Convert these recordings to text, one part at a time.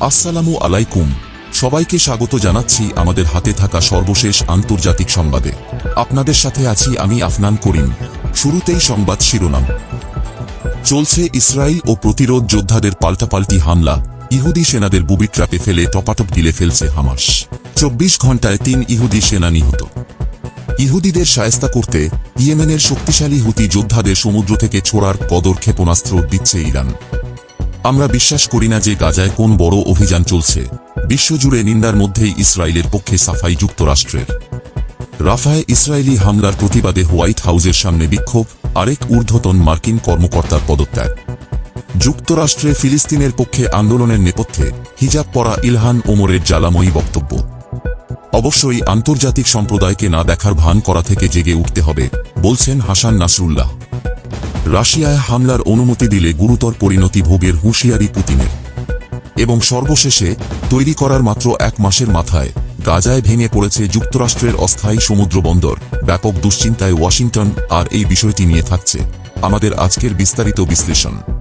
আসসালামু আলাইকুম। সবাইকে স্বাগত জানাচ্ছি আমাদের হাতে থাকা সর্বশেষ আন্তর্জাতিক সংবাদে। আপনাদের সাথে আছি আমি আফনান করিম। শুরুতেই সংবাদ শিরোনাম। চলছে ইসরায়েল ও প্রতিরোধ যোদ্ধাদের পাল্টাপাল্টি হামলা। ইহুদি সেনাদের বুবি ট্রাপে ফেলে টপাটপ গিলে ফেলছে হামাস। চব্বিশ ঘন্টায় তিন ইহুদি সেনা নিহত। ইহুদিদের সায়স্তা করতে ইয়েমেনের শক্তিশালী হুতি যোদ্ধাদের সমুদ্র থেকে ছোড়ার কদর ক্ষেপণাস্ত্র দিচ্ছে ইরান। আমরা বিশ্বাস করি না যে গাজায় কোন বড় অভিযান চলছে। বিশ্বজুড়ে নিন্দার মধ্যেই ইসরায়েলের পক্ষে সাফাই যুক্তরাষ্ট্রের। রাফায় ইসরায়েলি হামলার প্রতিবাদে হোয়াইট হাউজের সামনে বিক্ষোভ, আরেক ঊর্ধ্বতন মার্কিন কর্মকর্তার পদত্যাগ। যুক্তরাষ্ট্রে ফিলিস্তিনের পক্ষে আন্দোলনের নেপথ্যে হিজাব পরা ইলহান ওমরের জ্বালাময়ী বক্তব্য। অবশ্যই আন্তর্জাতিক সম্প্রদায়কে না দেখার ভান করা থেকে জেগে উঠতে হবে, বলছেন হাসান নাসরুল্লাহ। রাশিয়ায় হামলার অনুমতি দিলে গুরুতর পরিণতি ভোগের হুঁশিয়ারি পুতিনের। এবং সর্বশেষে তৈরি করার মাত্র এক মাসের মাথায় গাজায় ভেঙে পড়েছে যুক্তরাষ্ট্রের অস্থায়ী সমুদ্র বন্দর, ব্যাপক দুশ্চিন্তায় ওয়াশিংটন, আর এই বিষয়টি নিয়ে থাকছে আমাদের আজকের বিস্তারিত বিশ্লেষণ।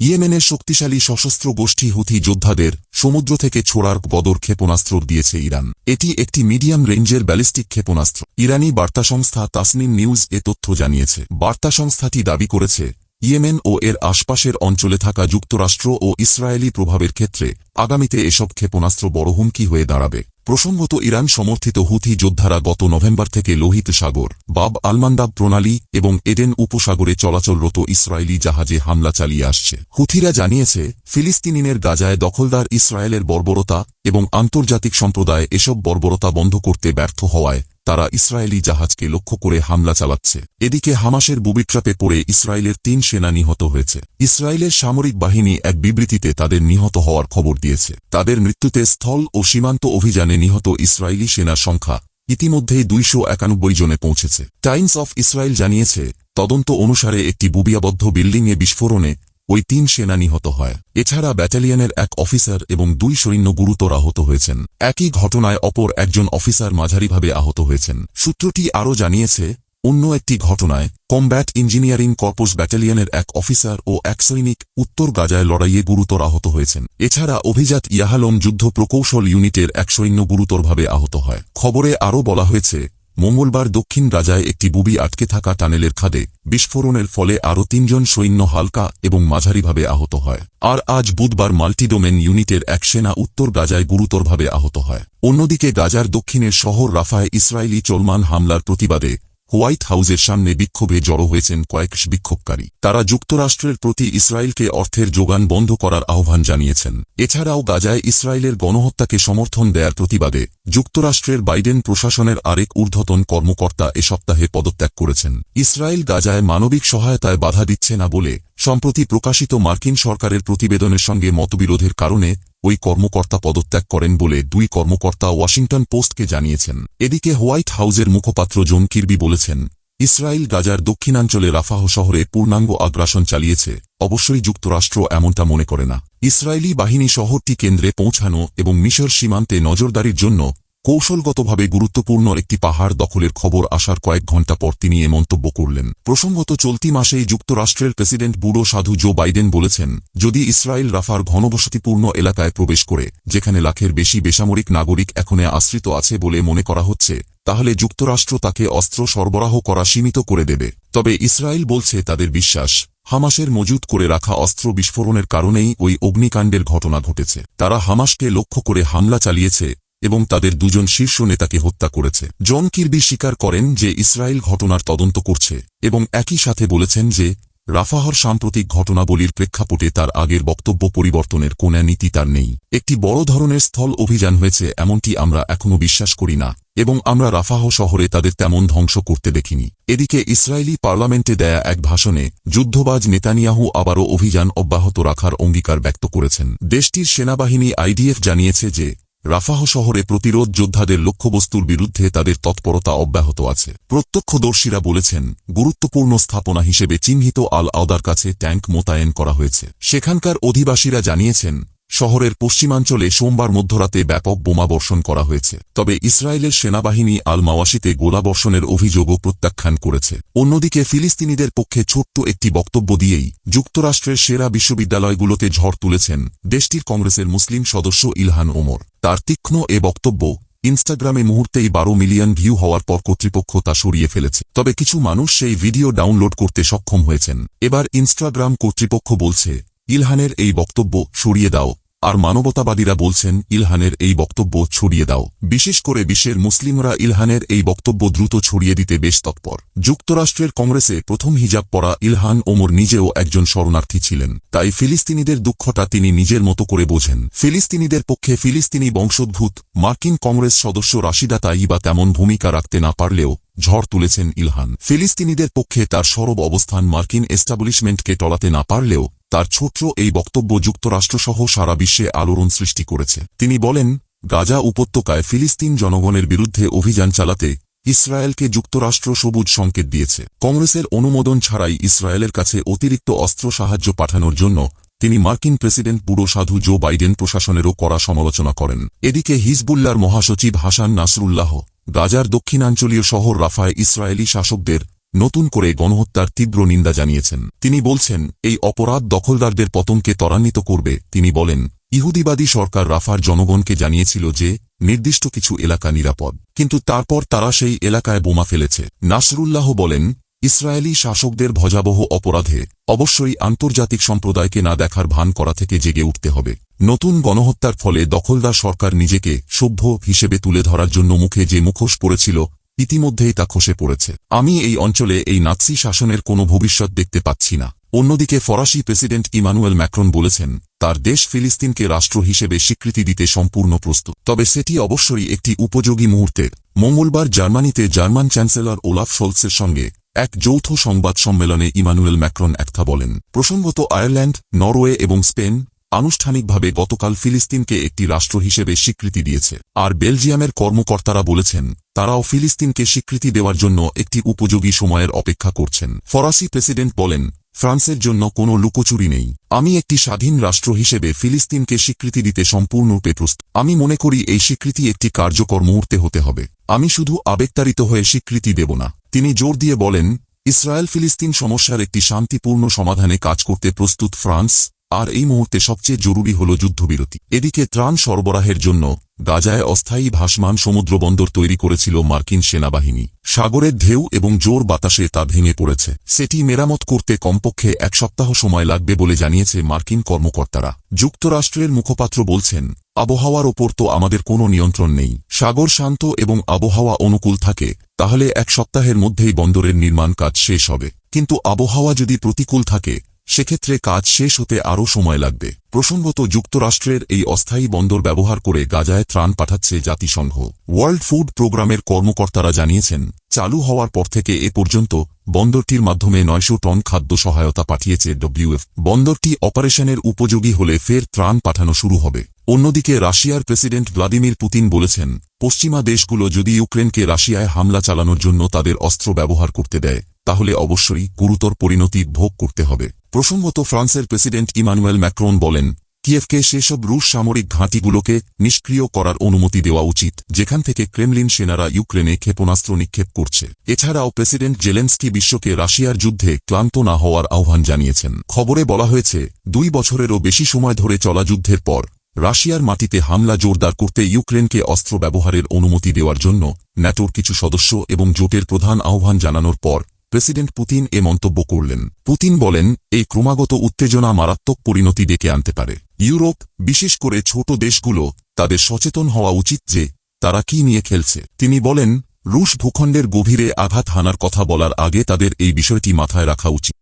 ইয়েমেনের শক্তিশালী সশস্ত্র গোষ্ঠী হুথি যোদ্ধাদের সমুদ্র থেকে ছোড়ার বদর ক্ষেপণাস্ত্র দিয়েছে ইরান। এটি একটি মিডিয়াম রেঞ্জের ব্যালিস্টিক ক্ষেপণাস্ত্র। ইরানি বার্তা সংস্থা তাসনিম নিউজ এ তথ্য জানিয়েছে। বার্তা সংস্থাটি দাবি করেছে, ইয়েমেন ও এর আশপাশের অঞ্চলে থাকা যুক্তরাষ্ট্র ও ইসরায়েলি প্রভাবের ক্ষেত্রে আগামীতে এসব ক্ষেপণাস্ত্র বড় হুমকি হয়ে দাঁড়াবে। প্রসঙ্গত ইরান সমর্থিত হুথি যোদ্ধারা গত নভেম্বর থেকে লোহিত সাগর, বাব আলমান্দাব প্রণালী এবং এডেন উপসাগরে চলাচলরত ইসরায়েলি জাহাজে হামলা চালিয়ে আসছে। হুথিরা জানিয়েছে, ফিলিস্তিনিনের গাজায় দখলদার ইসরায়েলের বর্বরতা এবং আন্তর্জাতিক সম্প্রদায় এসব বর্বরতা বন্ধ করতে ব্যর্থ হওয়ায় তারা ইসরায়েলি জাহাজকে লক্ষ্য করে হামলা চালাচ্ছে। এদিকে হামাসের বুবিট্রাপে পড়ে ইসরায়েলের তিন সেনা নিহত হয়েছে। ইসরায়েলের সামরিক বাহিনী এক বিবৃতিতে তাদের নিহত হওয়ার খবর দিয়েছে। তাদের মৃত্যুতে স্থল ও সীমান্ত অভিযানে নিহত ইসরায়েলি সেনার সংখ্যা ইতিমধ্যেই দুইশো একানব্বই জনে পৌঁছেছে। টাইমস অফ ইসরায়েল জানিয়েছে, তদন্ত অনুসারে একটি বুবিয়াবদ্ধ বিল্ডিংয়ে বিস্ফোরণে ওই তিন সেনা নিহত হয়। এছাড়া ব্যাটালিয়নের এক অফিসার এবং দুই সৈন্য গুরুতর আহত হয়েছেন। একই ঘটনায় অপর একজন অফিসার মাঝারিভাবে আহত হয়েছেন। সূত্রটি আরও জানিয়েছে, অন্য একটি ঘটনায় কমব্যাট ইঞ্জিনিয়ারিং কর্পস ব্যাটালিয়নের এক অফিসার ও এক সৈনিক উত্তর গাজায় লড়াইয়ে গুরুতর আহত হয়েছেন। এছাড়া অভিজাত ইয়াহালম যুদ্ধ প্রকৌশল ইউনিটের এক সৈন্য গুরুতরভাবে আহত হয়। খবরে আরও বলা হয়েছে মঙ্গলবার দক্ষিণ গাজায় একটি বুবি আটকে থাকা টানেলের খাদে বিস্ফোরণের ফলে আরও তিনজন সৈন্য হালকা এবং মাঝারিভাবে আহত হয়। আর আজ বুধবার মাল্টিডোমেন ইউনিটের এক সেনা উত্তর গাজায় গুরুতরভাবে আহত হয়। অন্যদিকে গাজার দক্ষিণের শহর রাফায় ইসরায়েলি চলমান হামলার প্রতিবাদে হোয়াইট হাউজের সামনে বিক্ষোভে জড়ো হয়েছেন কয়েক বিক্ষোভকারী। তারা যুক্তরাষ্ট্রের প্রতি ইসরায়েলকে অর্থের যোগান বন্ধ করার আহ্বান জানিয়েছেন। এছাড়াও গাজায় ইসরায়েলের গণহত্যাকে সমর্থন দেয়ার প্রতিবাদে যুক্তরাষ্ট্রের বাইডেন প্রশাসনের আরেক ঊর্ধ্বতন কর্মকর্তা এ সপ্তাহে পদত্যাগ করেছেন। ইসরায়েল গাজায় মানবিক সহায়তায় বাধা দিচ্ছে না বলে সম্প্রতি প্রকাশিত মার্কিন সরকারের প্রতিবেদনের সঙ্গে মতবিরোধের কারণে ওই কর্মকর্তা পদত্যাগ করেন বলে দুই কর্মকর্তা ওয়াশিংটন পোস্টকে জানিয়েছেন। এদিকে হোয়াইট হাউজের মুখপাত্র জন কির্বি বলেছেন, ইসরায়েল গাজার দক্ষিণাঞ্চলে রাফাহ শহরে পূর্ণাঙ্গ আগ্রাসন চালিয়েছে, অবশ্যই যুক্তরাষ্ট্র এমনটা মনে করে না। ইসরায়েলি বাহিনী শহরটি কেন্দ্রে পৌঁছানো এবং মিশর সীমান্তে নজরদারির জন্য কৌশলগতভাবে গুরুত্বপূর্ণ একটি পাহাড় দখলের খবর আসার কয়েক ঘণ্টা পর তিনি এ মন্তব্য করলেন। প্রসঙ্গত চলতি মাসেই যুক্তরাষ্ট্রের প্রেসিডেন্ট বুড়ো সাধু জো বাইডেন বলেছেন, যদি ইসরায়েল রাফার ঘনবসতিপূর্ণ এলাকায় প্রবেশ করে, যেখানে লাখের বেশি বেসামরিক নাগরিক এখনে আশ্রিত আছে বলে মনে করা হচ্ছে, তাহলে যুক্তরাষ্ট্র তাকে অস্ত্র সরবরাহ করা সীমিত করে দেবে। তবে ইসরায়েল বলছে তাদের বিশ্বাস, হামাসের মজুত করে রাখা অস্ত্র বিস্ফোরণের কারণেই ওই অগ্নিকাণ্ডের ঘটনা ঘটেছে। তারা হামাসকে লক্ষ্য করে হামলা চালিয়েছে এবং তাদের দুজন শীর্ষ নেতাকে হত্যা করেছে। জন কির্বি স্বীকার করেন যে ইসরায়েল ঘটনার তদন্ত করছে এবং একই সাথে বলেছেন যে রাফাহর সাম্প্রতিক ঘটনাবলীর প্রেক্ষাপটে তার আগের বক্তব্য পরিবর্তনের কোনা নীতি তার নেই। একটি বড় ধরনের স্থল অভিযান হয়েছে এমনটি আমরা এখনও বিশ্বাস করি না এবং আমরা রাফাহ শহরে তাদের তেমন ধ্বংস করতে দেখিনি। এদিকে ইসরায়েলি পার্লামেন্টে দেয়া এক ভাষণে যুদ্ধবাজ নেতানিয়াহু আবারও অভিযান অব্যাহত রাখার অঙ্গীকার ব্যক্ত করেছেন। দেশটির সেনাবাহিনী আইডিএফ জানিয়েছে যে রাফাহ শহরে প্রতিরোধ যোদ্ধাদের লক্ষ্যবস্তুর বিরুদ্ধে তাদের তৎপরতা অব্যাহত আছে। প্রত্যক্ষদর্শীরা বলেছেন, গুরুত্বপূর্ণ স্থাপনা হিসেবে চিহ্নিত আল আওদার কাছে ট্যাঙ্ক মোতায়েন করা হয়েছে। সেখানকার অধিবাসীরা জানিয়েছেন শহরের পশ্চিমাঞ্চলে সোমবার মধ্যরাতে ব্যাপক বোমা বর্ষণ করা হয়েছে। তবে ইসরায়েলের সেনাবাহিনী আল মাওয়াসিতে গোলাবর্ষণের অভিযোগও প্রত্যাখ্যান করেছে। অন্যদিকে ফিলিস্তিনিদের পক্ষে ছোট্ট একটি বক্তব্য দিয়েই যুক্তরাষ্ট্রের সেরা বিশ্ববিদ্যালয়গুলোতে ঝড় তুলেছেন দেশটির কংগ্রেসের মুসলিম সদস্য ইলহান ওমর। তার তীক্ষ্ণ এ বক্তব্য ইনস্টাগ্রামে মুহূর্তেই বারো মিলিয়ন ভিউ হওয়ার পর কর্তৃপক্ষ তা সরিয়ে ফেলেছে। তবে কিছু মানুষ সেই ভিডিও ডাউনলোড করতে সক্ষম হয়েছেন। এবার ইনস্টাগ্রাম কর্তৃপক্ষ বলছে, ইলহানের এই বক্তব্য সরিয়ে দাও। আর মানবতাবাদীরা বলছেন, ইলহানের এই বক্তব্য ছড়িয়ে দাও। বিশেষ করে বিশ্বের মুসলিমরা ইলহানের এই বক্তব্য দ্রুত ছড়িয়ে দিতে বেশ তৎপর। যুক্তরাষ্ট্রের কংগ্রেসে প্রথম হিজাব পরা ইলহান ওমর নিজেও একজন শরণার্থী ছিলেন। তাই ফিলিস্তিনিদের দুঃখটা তিনি নিজের মতো করে বোঝেন। ফিলিস্তিনিদের পক্ষে ফিলিস্তিনি বংশোদ্ভূত, মার্কিন কংগ্রেস সদস্য রাশিদা তাইবা তেমন ভূমিকা রাখতে না পারলেও ঝড় তুলেছেন ইলহান। ফিলিস্তিনিদের পক্ষে তার সরব অবস্থান মার্কিন এস্টাবলিশমেন্টকে টলাতে না পারলেও তার ছোট্ট এই বক্তব্য যুক্তরাষ্ট্রসহ সারা বিশ্বে আলোড়ন সৃষ্টি করেছে। তিনি বলেন, গাজা উপত্যকায় ফিলিস্তিন জনগণের বিরুদ্ধে অভিযান চালাতে ইসরায়েলকে যুক্তরাষ্ট্র সবুজ সংকেত দিয়েছে। কংগ্রেসের অনুমোদন ছাড়াই ইসরায়েলের কাছে অতিরিক্ত অস্ত্র সাহায্য পাঠানোর জন্য তিনি মার্কিন প্রেসিডেন্ট বুড়ো সাধু জো বাইডেন প্রশাসনেরও কড়া সমালোচনা করেন। এদিকে হিজবুল্লার মহাসচিব হাসান নাসরুল্লাহ গাজার দক্ষিণাঞ্চলীয় শহর রাফায় ইসরায়েলি শাসকদের নতুন করে গণহত্যার তীব্র নিন্দা জানিয়েছেন। তিনি বলছেন, এই অপরাধ দখলদারদের পতনকে ত্বরান্বিত করবে। তিনি বলেন, ইহুদিবাদী সরকার রাফার জনগণকে জানিয়েছিল যে, নির্দিষ্ট কিছু এলাকা নিরাপদ। কিন্তু তারপর তারা সেই এলাকায় বোমা ফেলেছে। নাসরুল্লাহ বলেন, ইসরায়েলি শাসকদের ভজাবহ অপরাধে অবশ্যই আন্তর্জাতিক সম্প্রদায়কে না দেখার ভান করা থেকে জেগে উঠতে হবে। নতুন গণহত্যার ফলে দখলদার সরকার নিজেকে সভ্য হিসেবে তুলে ধরার জন্য মুখে যে মুখোশ পড়েছিল ইতিমধ্যেই তা খসে পড়েছে। আমি এই অঞ্চলে এই নাৎসি শাসনের কোনো ভবিষ্যৎ দেখতে পাচ্ছি না। অন্যদিকে ফরাসি প্রেসিডেন্ট ইমানুয়েল ম্যাক্রন বলেছেন, তার দেশ ফিলিস্তিনকে রাষ্ট্র হিসেবে স্বীকৃতি দিতে সম্পূর্ণ প্রস্তুত। তবে সেটি অবশ্যই একটি উপযোগী মুহূর্তের। মঙ্গলবার জার্মানিতে জার্মান চ্যান্সেলর ওলাফ শোলসের সঙ্গে এক যৌথ সংবাদ সম্মেলনে ইমানুয়েল ম্যাক্রন একটা বলেন, প্রসঙ্গত আয়ারল্যান্ড, নরওয়ে এবং স্পেন আনুষ্ঠানিকভাবে গতকাল ফিলিস্তিনকে একটি রাষ্ট্র হিসেবে স্বীকৃতি দিয়েছে। আর বেলজিয়ামের কর্মকর্তারা বলেছেন তারাও ফিলিস্তিনকে স্বীকৃতি দেওয়ার জন্য একটি উপযোগী সময়ের অপেক্ষা করছেন। ফরাসি প্রেসিডেন্ট বলেন, ফ্রান্সের জন্য কোনো লুকোচুরি নেই। আমি একটি স্বাধীন রাষ্ট্র হিসেবে ফিলিস্তিনকে স্বীকৃতি দিতে সম্পূর্ণরূপে প্রস্তুত আমি মনে করি এই স্বীকৃতি একটি কার্যকর মুহূর্তে হতে হবে। আমি শুধু আবেগতাড়িত হয়ে স্বীকৃতি দেব না। তিনি জোর দিয়ে বলেন, ইসরায়েল ফিলিস্তিন সমস্যার একটি শান্তিপূর্ণ সমাধানে কাজ করতে প্রস্তুত ফ্রান্স, আর এই মুহূর্তে সবচেয়ে জরুরি হল যুদ্ধবিরতি। এদিকে ত্রাণ সরবরাহের জন্য গাজায় অস্থায়ী ভাসমান সমুদ্রবন্দর তৈরি করেছিল মার্কিন সেনাবাহিনী। সাগরের ঢেউ এবং জোর বাতাসে তা ভেঙে পড়েছে। সেটি মেরামত করতে কমপক্ষে এক সপ্তাহ সময় লাগবে বলে জানিয়েছে মার্কিন কর্মকর্তারা। যুক্তরাষ্ট্রের মুখপাত্র বলছেন, আবহাওয়ার ওপর তো আমাদের কোনো নিয়ন্ত্রণ নেই। সাগর শান্ত এবং আবহাওয়া অনুকূল থাকে, তাহলে এক সপ্তাহের মধ্যেই বন্দরের নির্মাণ কাজ শেষ হবে। কিন্তু আবহাওয়া যদি প্রতিকূল থাকে সেক্ষেত্রে কাজ শেষ হতে আরও সময় লাগবে। প্রসঙ্গত যুক্তরাষ্ট্রের এই অস্থায়ী বন্দর ব্যবহার করে গাজায় ত্রাণ পাঠাচ্ছে জাতিসংঘ। ওয়ার্ল্ড ফুড প্রোগ্রামের কর্মকর্তারা জানিয়েছেন, চালু হওয়ার পর থেকে এ পর্যন্ত বন্দরটির মাধ্যমে নয়শো টন খাদ্য সহায়তা পাঠিয়েছে ডব্লিউএফ। বন্দরটি অপারেশনের উপযোগী হলে ফের ত্রাণ পাঠানো শুরু হবে। অন্যদিকে রাশিয়ার প্রেসিডেন্ট ভ্লাদিমির পুতিন বলেছেন, পশ্চিমা দেশগুলো যদি ইউক্রেনকে রাশিয়ায় হামলা চালানোর জন্য তাদের অস্ত্র ব্যবহার করতে দেয় তাহলে অবশ্যই গুরুতর পরিণতি ভোগ করতে হবে। প্রসঙ্গত ফ্রান্সের প্রেসিডেন্ট ইমানুয়েল ম্যাক্রোন বলেন, কিয়েভকে সেসব রুশ সামরিক ঘাঁটিগুলোকে নিষ্ক্রিয় করার অনুমতি দেওয়া উচিত, যেখান থেকে ক্রেমলিন সেনারা ইউক্রেনে ক্ষেপণাস্ত্র নিক্ষেপ করছে। এছাড়াও প্রেসিডেন্ট জেলেন্সকি বিশ্বকে রাশিয়ার যুদ্ধে ক্লান্ত না হওয়ার আহ্বান জানিয়েছেন। খবরে বলা হয়েছে, দুই বছরেরও বেশি সময় ধরে চলা যুদ্ধের পর, রাশিয়ার মাটিতে হামলা জোরদার করতে ইউক্রেনকে অস্ত্র ব্যবহারের অনুমতি দেওয়ার জন্য ন্যাটোর কিছু সদস্য এবং জোটের প্রধান আহ্বান জানানোর পর প্রেসিডেন্ট পুতিন এ মন্তব্য করলেন। পুতিন বলেন, এই ক্রমাগত উত্তেজনা মারাত্মক পরিণতি ডেকে আনতে পারে। ইউরোপ, বিশেষ করে ছোট দেশগুলো, তাদের সচেতন হওয়া উচিত যে, তারা কি নিয়ে খেলছে। তিনি বলেন, রুশ ভূখণ্ডের গভীরে আঘাত হানার কথা বলার আগে তাদের এই বিষয়টি মাথায় রাখা উচিত।